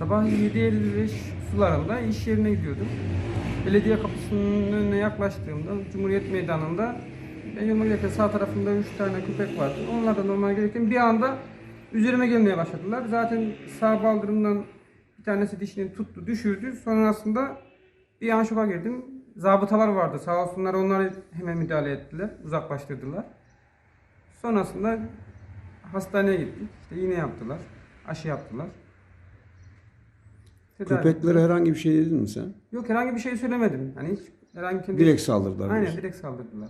Sabah 7.55 sularında iş yerine gidiyordum. Belediye kapısının önüne yaklaştığımda Cumhuriyet Meydanı'nda ben yoluma sağ tarafında 3 tane köpek vardı. Onlar da normal gelirken bir anda üzerime gelmeye başladılar. Zaten sağ baldırımdan bir tanesi dişini tuttu, düşürdü. Sonrasında bir an şoka girdim. Zabıtalar vardı. Sağ olsunlar onlar hemen müdahale ettiler. Uzaklaştırdılar. Sonrasında hastaneye gittik. İşte iğne yaptılar. Aşı yaptılar. Tedavi Köpeklere herhangi bir şey dedin mi sen? Yok herhangi bir şey söylemedim. Hani hiç herhangi kendi... Direkt saldırdılar. Aynen diyorsun. direkt saldırdılar.